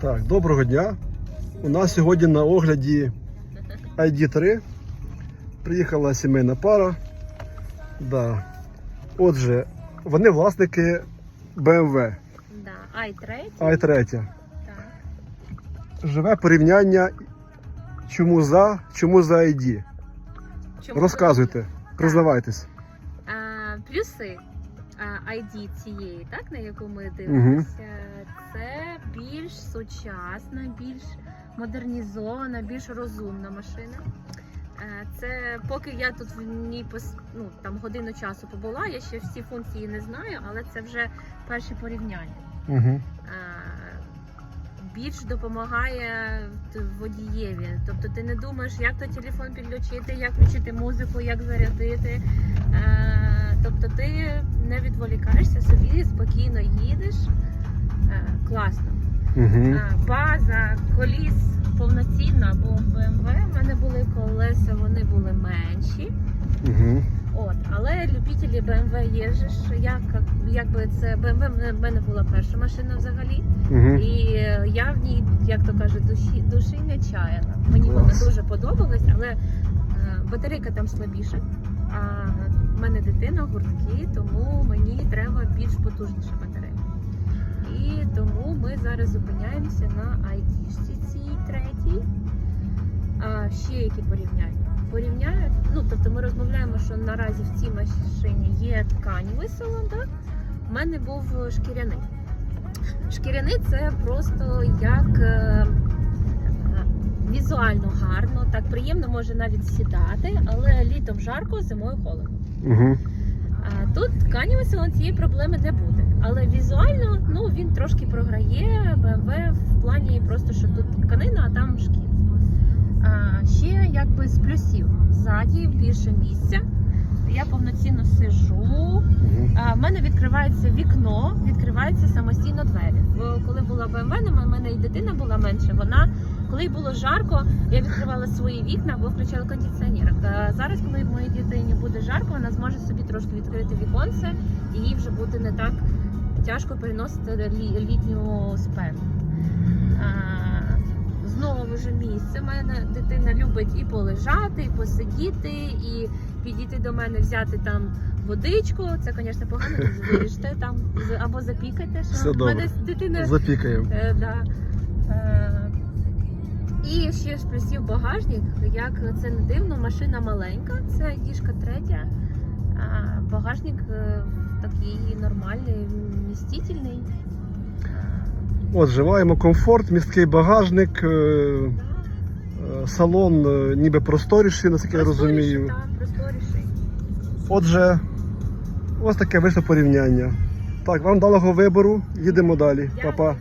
Так, доброго дня. У нас сьогодні на огляді ID3. Приїхала сімейна пара. Да. Отже, вони власники BMW Да, i3. i3. Живе порівняння. Чому за, чому за ID? Чому Розказуйте, признавайтесь. А, плюси ID цієї, так, на яку ми дивимося, це більш сучасна, більш модернізована, більш розумна машина. Е, Це поки я тут в ній пос, ну, там годину часу побула, я ще всі функції не знаю, але це вже перші порівняння. Угу. Більш допомагає водієві. Тобто ти не думаєш, як то телефон підключити, як включити музику, як зарядити. Е, Тобто ти не відволікаєшся собі, спокійно їдеш. Е, Класно. Угу. Е, База, коліс повноцінна, бо в BMW в мене були колеса, вони були менші. Угу. От, але любителі BMW є ж, як, якби це BMW в мене була перша машина взагалі. Угу. І я в ній, як то кажуть, душі, душі не чаяла. Мені вона дуже подобалась, але батарейка там слабіша. А в мене дитина гуртки, тому мені треба більш потужніша батарейка. І тому ми зараз зупиняємося на айтішці цій третій. А ще які порівняння? Порівняють, ну тобто ми розмовляємо, що наразі в цій машині є тканевий салон, так? У мене був шкіряний. Шкіряний це просто як е, е, візуально гарно, так приємно може навіть сідати, але літом жарко, зимою холодно. Угу. А тут салон цієї проблеми не буде. Але візуально ну, він трошки програє BMW в плані просто, що тут тканина, а там шкіра. А, ще якби з плюсів. Ззаді більше місця. Я повноцінно сижу. В мене відкривається вікно, відкриваються самостійно двері. Бо коли була BMW, в мене і дитина була менше. Вона, коли було жарко, я відкривала свої вікна або включала кондиціонер. Зараз, коли моїй дитині буде жарко, вона зможе собі трошки відкрити віконце, і їй вже буде не так тяжко переносити літню спеку. Знову ж місце. У мене дитина любить і полежати, і посидіти, і підійти до мене, взяти там водичку. Це, звісно, погано, виріжте там або запікайте. Що Все добре. мене дитина Запікаємо. Е, да. Е, і ще з плюсів багажник, як це не дивно, машина маленька, це діжка третя. А багажник е, такий нормальний, вмістительний. Е, Отже, маємо комфорт, місткий багажник, е, салон ніби просторіший, наскільки я розумію. Так, просторіший. Отже, ось таке вийшло порівняння. Так, вам далого вибору. Їдемо далі. Па-па.